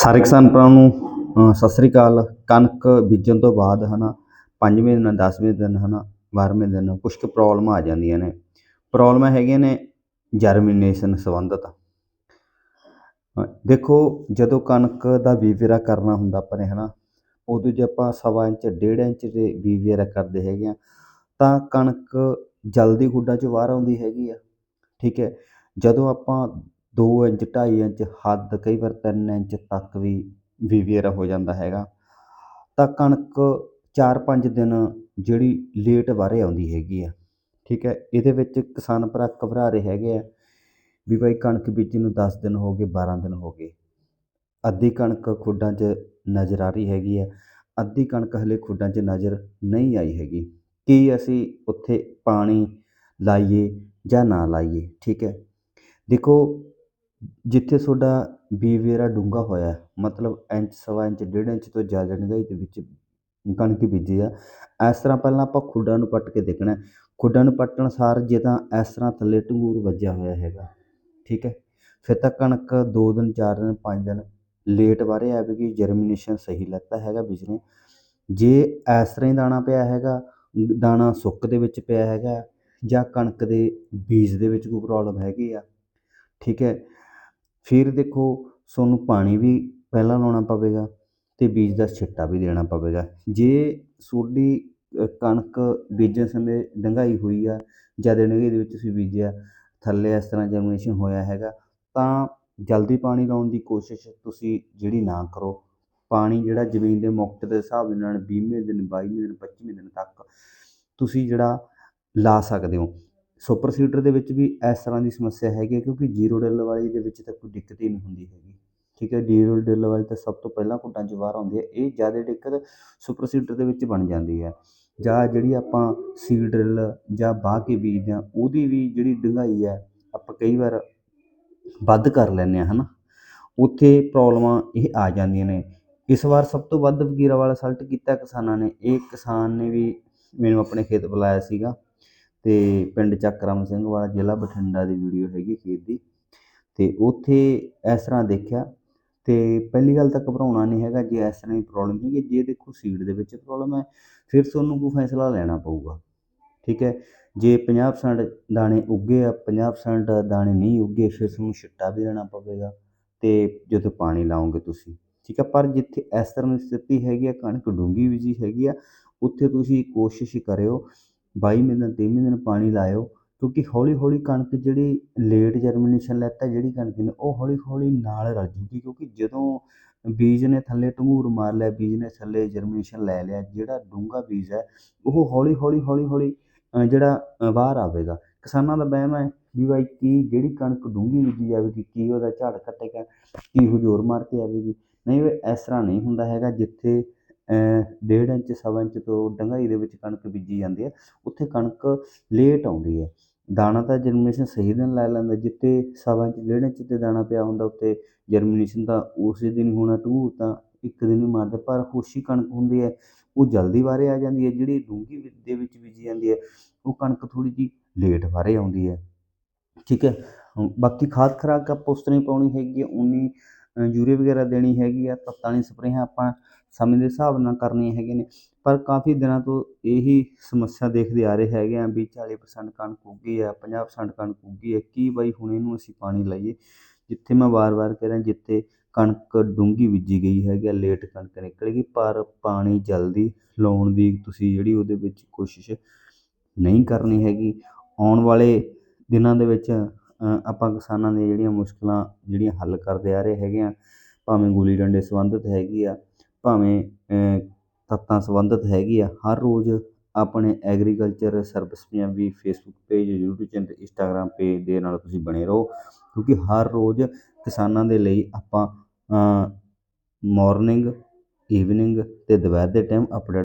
ਸਾਰੇ ਕਿਸਾਨ ਭਰਾਵਾਂ ਨੂੰ ਸਤਿ ਸ੍ਰੀ ਅਕਾਲ। ਕਣਕ ਬੀਜਣ ਤੋਂ ਬਾਅਦ ਹਨਾ, ਪੰਜਵੇਂ ਦਿਨ, ਦਸਵੇਂ ਦਿਨ ਹਨਾ ਬਾਰ੍ਹਵੇਂ ਦਿਨ ਕੁਛ ਕੁ ਪ੍ਰੋਬਲਮਾਂ ਆ ਜਾਂਦੀਆਂ ਨੇ। ਪ੍ਰੋਬਲਮਾਂ ਹੈਗੀਆਂ ਨੇ ਜਰਮੀਨੇਸ਼ਨ ਸੰਬੰਧਿਤ। ਦੇਖੋ, ਜਦੋਂ ਕਣਕ ਦਾ ਬੀਜਰਾ ਕਰਨਾ ਹੁੰਦਾ ਆਪਾਂ ਨੇ ਹਨਾ, ਉਦੋਂ ਜੇ ਆਪਾਂ ਸਵਾ ਇੰਚ, ਡੇਢ ਇੰਚ ਦੇ ਬੀਜਰਾ ਕਰਦੇ ਹੈਗੇ ਆ, ਤਾਂ ਕਣਕ ਜਲਦੀ ਖੁੱਡਾਂ 'ਚ ਬਾਹਰ ਆਉਂਦੀ ਹੈਗੀ ਆ। ਠੀਕ ਹੈ, ਜਦੋਂ ਆਪਾਂ ਦੋ ਇੰਚ, ਢਾਈ ਇੰਚ ਹੱਦ, ਕਈ ਵਾਰ 3 ਇੰਚ ਤੱਕ ਵੀ ਵੀਵੀਅਰ ਹੋ ਜਾਂਦਾ ਹੈਗਾ। ਤਾਂ ਕਣਕ 4-5 ਦਿਨ ਜਿਹੜੀ ਲੇਟ ਬਾਹਰੇ ਆਉਂਦੀ ਹੈਗੀ ਆ, ਠੀਕ ਹੈ? ਇਹਦੇ ਵਿੱਚ ਕਿਸਾਨ ਭਰਾ ਘਬਰਾ ਰਹੇ ਹੈਗੇ ਆ ਵੀ ਬਾਈ ਕਣਕ ਬੀਜਣ ਨੂੰ 10 ਦਿਨ ਹੋ ਗਏ 12 ਦਿਨ ਹੋ ਗਏ। ਅੱਧੀ ਕਣਕ ਖੁੱਡਾਂ 'ਚ ਨਜ਼ਰ ਆ ਰਹੀ ਹੈਗੀ ਆ, ਅੱਧੀ ਕਣਕ ਹਲੇ ਖੁੱਡਾਂ 'ਚ ਨਜ਼ਰ ਨਹੀਂ ਆਈ ਹੈਗੀ। ਕੀ ਅਸੀਂ ਉੱਥੇ ਪਾਣੀ ਲਾਈਏ ਜਾਂ ਨਾ ਲਾਈਏ, ਠੀਕ ਹੈ? ਦੇਖੋ ਜਿੱਥੇ ਤੁਹਾਡਾ ਬੀਵੇਰਾ ਡੂੰਘਾ ਹੋਇਆ ਮਤਲਬ ਇੰਚ, ਸਵਾ ਇੰਚ, ਡੇਢ ਇੰਚ ਤੋਂ ਜ਼ਿਆਦਾ ਡੂੰਘਾਈ ਦੇ ਵਿੱਚ ਕਣਕ ਬੀਜੀ ਆ। ਇਸ ਤਰ੍ਹਾਂ ਪਹਿਲਾਂ ਆਪਾਂ ਖੁੱਡਾਂ ਨੂੰ ਪੱਟ ਕੇ ਦੇਖਣਾ ਖੁੱਡਾਂ ਨੂੰ ਪੱਟਣ ਸਾਰ ਜੇ ਤਾਂ ਇਸ ਤਰ੍ਹਾਂ ਥੱਲੇ ਢੰਗੂਰ ਵੱਜਿਆ ਹੋਇਆ ਹੈਗਾ, ਠੀਕ ਹੈ? ਫਿਰ ਤਾਂ ਕਣਕ 2 ਦਿਨ 4 ਦਿਨ 5 ਦਿਨ ਲੇਟ ਬਾਰੇ ਆਵੇਗੀ ਜਰਮੀਨੇਸ਼ਨ ਸਹੀ ਲੱਤਾ ਹੈਗਾ ਬੀਜ ਨੇ ਜੇ ਇਸ ਤਰ੍ਹਾਂ ਹੀ ਦਾਣਾ ਪਿਆ ਹੈਗਾ, ਦਾਣਾ ਸੁੱਕ ਦੇ ਵਿੱਚ ਪਿਆ ਹੈਗਾ, ਜਾਂ ਕਣਕ ਦੇ ਬੀਜ ਦੇ ਵਿੱਚ ਕੋਈ ਪ੍ਰੋਬਲਮ ਹੈਗੀ ਆ, ਠੀਕ ਹੈ? ਫਿਰ ਦੇਖੋ ਤੁਹਾਨੂੰ ਪਾਣੀ ਵੀ ਪਹਿਲਾਂ ਲਾਉਣਾ ਪਵੇਗਾ ਅਤੇ ਬੀਜ ਦਾ ਛਿੱਟਾ ਵੀ ਦੇਣਾ ਪਵੇਗਾ। ਜੇ ਤੁਹਾਡੀ ਕਣਕ ਬੀਜਣ ਸਮੇਂ ਡੰਗਾਈ ਹੋਈ ਆ, ਜ਼ਿਆਦਾ ਡੰਗਾਈ ਦੇ ਵਿੱਚ ਤੁਸੀਂ ਬੀਜਿਆ, ਥੱਲੇ ਇਸ ਤਰ੍ਹਾਂ ਜਰਮੀਨੇਸ਼ਨ ਹੋਇਆ ਹੈਗਾ, ਤਾਂ ਜਲਦੀ ਪਾਣੀ ਲਾਉਣ ਦੀ ਕੋਸ਼ਿਸ਼ ਤੁਸੀਂ ਜਿਹੜੀ ਨਾ ਕਰੋ। ਪਾਣੀ ਜਿਹੜਾ ਜ਼ਮੀਨ ਦੇ ਮੁਕਤ ਦੇ ਹਿਸਾਬ ਦੇ ਨਾਲ 20ਵੇਂ ਦਿਨ 22ਵੇਂ ਦਿਨ 25ਵੇਂ ਦਿਨ ਤੱਕ ਤੁਸੀਂ ਜਿਹੜਾ ਲਾ ਸਕਦੇ ਹੋ। ਸੁਪਰ ਸੀਡਰ ਦੇ ਵਿੱਚ ਵੀ ਇਸ ਤਰ੍ਹਾਂ ਦੀ ਸਮੱਸਿਆ ਹੈਗੀ ਹੈ ਕਿਉਂਕਿ ਜ਼ੀਰੋ ਡਿਲ ਵਾਲੀ ਦੇ ਵਿੱਚ ਤਾਂ ਕੋਈ ਦਿੱਕਤ ਹੀ ਨਹੀਂ ਹੁੰਦੀ ਹੈਗੀ। ਠੀਕ ਹੈ, ਜ਼ੀਰੋ ਡਿਲ ਵਾਲੀ ਤਾਂ ਸਭ ਤੋਂ ਪਹਿਲਾਂ ਘੁੱਟਾਂ 'ਚ ਬਾਹਰ ਆਉਂਦੀ ਹੈ, ਇਹ ਜ਼ਿਆਦਾ ਦਿੱਕਤ ਸੁਪਰ ਸੀਡਰ ਦੇ ਵਿੱਚ ਬਣ ਜਾਂਦੀ ਹੈ। ਜਾਂ ਜਿਹੜੀ ਆਪਾਂ ਸੀਡ ਡਰਿਲ ਜਾਂ ਬਾਹ ਕੇ ਬੀਜਦੇ ਹਾਂ ਉਹਦੀ ਵੀ ਜਿਹੜੀ ਡੂੰਘਾਈ ਹੈ, ਆਪਾਂ ਕਈ ਵਾਰ ਵੱਧ ਕਰ ਲੈਂਦੇ ਹਾਂ, ਹਨਾ? ਉੱਥੇ ਪ੍ਰੋਬਲਮਾਂ ਇਹ ਆ ਜਾਂਦੀਆਂ ਨੇ। ਇਸ ਵਾਰ ਸਭ ਤੋਂ ਵੱਧ ਵਗੀਰਾ ਵਾਲਾ ਸਲਟ ਕੀਤਾ ਕਿਸਾਨਾਂ ਨੇ। ਇਹ ਕਿਸਾਨ ਨੇ ਵੀ ਮੈਨੂੰ ਆਪਣੇ ਖੇਤ ਬੁਲਾਇਆ ਸੀਗਾ। ਤੇ ਪਿੰਡ ਚੱਕਰਾਮ ਸਿੰਘ ਵਾਲਾ ਜ਼ਿਲ੍ਹਾ ਬਠਿੰਡਾ ਦੀ ਵੀਡੀਓ ਹੈਗੀ ਖੇਤ ਦੀ। ਤੇ ਉੱਥੇ ਇਸ ਤਰ੍ਹਾਂ ਦੇਖਿਆ ਤੇ ਪਹਿਲੀ ਗੱਲ ਤਾਂ ਘਬਰਾਉਣਾ ਨਹੀਂ ਹੈਗਾ, ਜੇ ਇਸ ਤਰ੍ਹਾਂ ਦੀ ਪ੍ਰੋਬਲਮ ਹੈਗੀ, ਜੇ ਦੇਖੋ ਸੀਡ ਦੇ ਵਿੱਚ ਪ੍ਰੋਬਲਮ ਹੈ, ਫਿਰ ਤੁਹਾਨੂੰ ਕੋਈ ਫੈਸਲਾ ਲੈਣਾ ਪਊਗਾ। ਠੀਕ ਹੈ, ਜੇ 50% ਦਾਣੇ ਉੱਗੇ ਆ 50% ਦਾਣੇ ਨਹੀਂ ਉੱਗੇ, ਫਿਰ ਤੁਹਾਨੂੰ ਛਿੱਟਾ ਵੀ ਲੈਣਾ ਪਵੇਗਾ ਤੇ ਜਦੋਂ ਪਾਣੀ ਲਾਓਗੇ ਤੁਸੀਂ। ਠੀਕ ਹੈ, ਪਰ ਜਿੱਥੇ ਇਸ ਤਰ੍ਹਾਂ ਦੀ ਸਥਿਤੀ ਹੈਗੀ ਆ, ਕਣਕ ਡੂੰਗੀ ਵੀ ਜੀ ਹੈਗੀ ਆ, ਉੱਥੇ ਤੁਸੀਂ ਕੋਸ਼ਿਸ਼ ਕਰਿਓ 22 ਦਿਨ 23 ਦਿਨ ਪਾਣੀ ਲਾਇਓ, ਕਿਉਂਕਿ ਹੌਲੀ ਹੌਲੀ ਕਣਕ ਜਿਹੜੀ ਲੇਟ ਜਰਮੀਨੇਸ਼ਨ ਲੈਤਾ, ਜਿਹੜੀ ਕਣਕ ਨੇ, ਉਹ ਹੌਲੀ ਹੌਲੀ ਨਾਲ ਰਲ ਜੂਗੀ, ਕਿਉਂਕਿ ਜਦੋਂ ਬੀਜ ਨੇ ਥੱਲੇ ਢੰਗੂਰ ਮਾਰ ਲਿਆ, ਬੀਜ ਨੇ ਥੱਲੇ ਜਰਮੀਨੇਸ਼ਨ ਲੈ ਲਿਆ, ਜਿਹੜਾ ਡੂੰਘਾ ਬੀਜ ਹੈ, ਉਹ ਹੌਲੀ ਹੌਲੀ ਹੌਲੀ ਹੌਲੀ ਜਿਹੜਾ ਬਾਹਰ ਆਵੇਗਾ। ਕਿਸਾਨਾਂ ਦਾ ਵਹਿਮ ਹੈ ਵੀ ਬਾਈ ਕੀ, ਜਿਹੜੀ ਕਣਕ ਡੂੰਘੀ ਬੀਜੀ ਜਾਵੇਗੀ, ਕੀ ਉਹਦਾ ਝਾੜ ਕੱਟੇਗਾ ਕੀ ਹਜ਼ੂਰ ਮਾਰ ਕੇ ਆਵੇਗੀ। ਨਹੀਂ ਵੀ ਇਸ ਤਰ੍ਹਾਂ ਨਹੀਂ ਹੁੰਦਾ ਹੈਗਾ, ਜਿੱਥੇ ਡੇਢ ਇੰਚ ਸਵਾ ਇੰਚ ਤੋਂ ਡੰਗਾਈ ਦੇ ਵਿੱਚ ਕਣਕ ਬੀਜੀ ਜਾਂਦੀ ਹੈ। ਉੱਥੇ ਕਣਕ ਲੇਟ ਆਉਂਦੀ ਹੈ। ਦਾਣਾ ਤਾਂ ਜਰਮੀਨੇਸ਼ਨ ਸਹੀ ਦਿਨ ਲੈ ਲੈਂਦਾ ਜਿੱਥੇ ਸਵਾ ਇੰਚ ਡੇਢ ਇੰਚ ਤੇ ਦਾਣਾ ਪਿਆ ਹੁੰਦਾ ਉੱਤੇ ਜਰਮੀਨੇਸ਼ਨ ਤਾਂ ਉਸੇ ਦਿਨ ਹੀ ਹੋਣਾ ਟੂ ਤਾਂ ਇੱਕ ਦਿਨ ਹੀ ਮਾਰਦਾ ਪਰ ਹੋਸ਼ੀ ਕਣਕ ਹੁੰਦੀ ਹੈ। ਉਹ ਜਲਦੀ ਬਾਹਰੇ ਆ ਜਾਂਦੀ ਹੈ ਜਿਹੜੀ ਡੂੰਘੀ ਦੇ ਵਿੱਚ ਬੀਜੀ ਜਾਂਦੀ ਹੈ ਉਹ ਕਣਕ ਥੋੜੀ ਜਿਹੀ ਲੇਟ ਬਾਹਰੇ ਆਉਂਦੀ ਹੈ। ਠੀਕ ਹੈ ਹੁਣ ਬਾਕੀ ਖਾਦ ਖਰਾਕ ਆਪਾਂ ਉਸ ਤਰ੍ਹਾਂ ਹੀ ਪਾਉਣੀ ਹੈਗੀ ਹੈ ਉਨੀ ਅ, ਯੂਰੀਆ ਵਗੈਰਾ ਦੇਣੀ ਹੈਗੀ ਆ ਤੱਤਾਂ ਦੀ ਸਪਰੇਹਾਂ ਆਪਾਂ ਸਮੇਂ ਦੇ ਹਿਸਾਬ ਨਾਲ ਕਰਨੀਆਂ ਹੈਗੇ ਨੇ। ਪਰ ਕਾਫੀ ਦਿਨਾਂ ਤੋਂ ਇਹੀ ਸਮੱਸਿਆ ਦੇਖਦੇ ਆ ਰਹੇ ਹੈਗੇ ਆ ਵੀ 40% ਕਣਕ ਉੱਗੀ ਆ 50% ਕਣਕ ਉੱਗੀ ਹੈ ਕੀ ਬਾਈ ਹੁਣ ਇਹਨੂੰ ਅਸੀਂ ਪਾਣੀ ਲਾਈਏ? ਜਿੱਥੇ ਮੈਂ ਵਾਰ-ਵਾਰ ਕਹਿ ਰਿਹਾ, ਜਿੱਥੇ ਕਣਕ ਡੂੰਘੀ ਬੀਜੀ ਗਈ ਹੈਗੀ ਆ ਲੇਟ ਕਣਕ ਨਿਕਲੇਗੀ ਪਰ ਪਾਣੀ ਜਲਦੀ ਲਾਉਣ ਦੀ ਤੁਸੀਂ ਜਿਹੜੀ ਉਹਦੇ ਵਿੱਚ ਕੋਸ਼ਿਸ਼ ਨਹੀਂ ਕਰਨੀ ਹੈਗੀ। ਆਉਣ ਵਾਲੇ ਦਿਨਾਂ ਦੇ ਵਿੱਚ ਆਪਾਂ ਕਿਸਾਨਾਂ ਦੀਆਂ ਜਿਹੜੀਆਂ ਮੁਸ਼ਕਲਾਂ ਜਿਹੜੀਆਂ ਹੱਲ ਕਰਦੇ ਆ ਰਹੇ ਹੈਗੇ ਆ, ਭਾਵੇਂ ਗੋਲੀ ਡੰਡੇ ਸੰਬੰਧਿਤ ਹੈਗੀ ਆ ਭਾਵੇਂ ਤੱਤਾਂ ਸੰਬੰਧਿਤ ਹੈਗੀ ਆ, ਹਰ ਰੋਜ਼ ਆਪਣੇ agriculture service Punjabi Facebook page YouTube channel Instagram page ਦੇ ਨਾਲ ਤੁਸੀਂ ਬਣੇ ਰਹੋ, ਕਿਉਂਕਿ ਹਰ ਰੋਜ਼ ਕਿਸਾਨਾਂ ਦੇ ਲਈ ਆਪਾਂ ਮੋਰਨਿੰਗ ਈਵਨਿੰਗ ਅਤੇ ਦੁਪਹਿਰ ਦੇ ਟਾਈਮ ਅਪਡੇਟ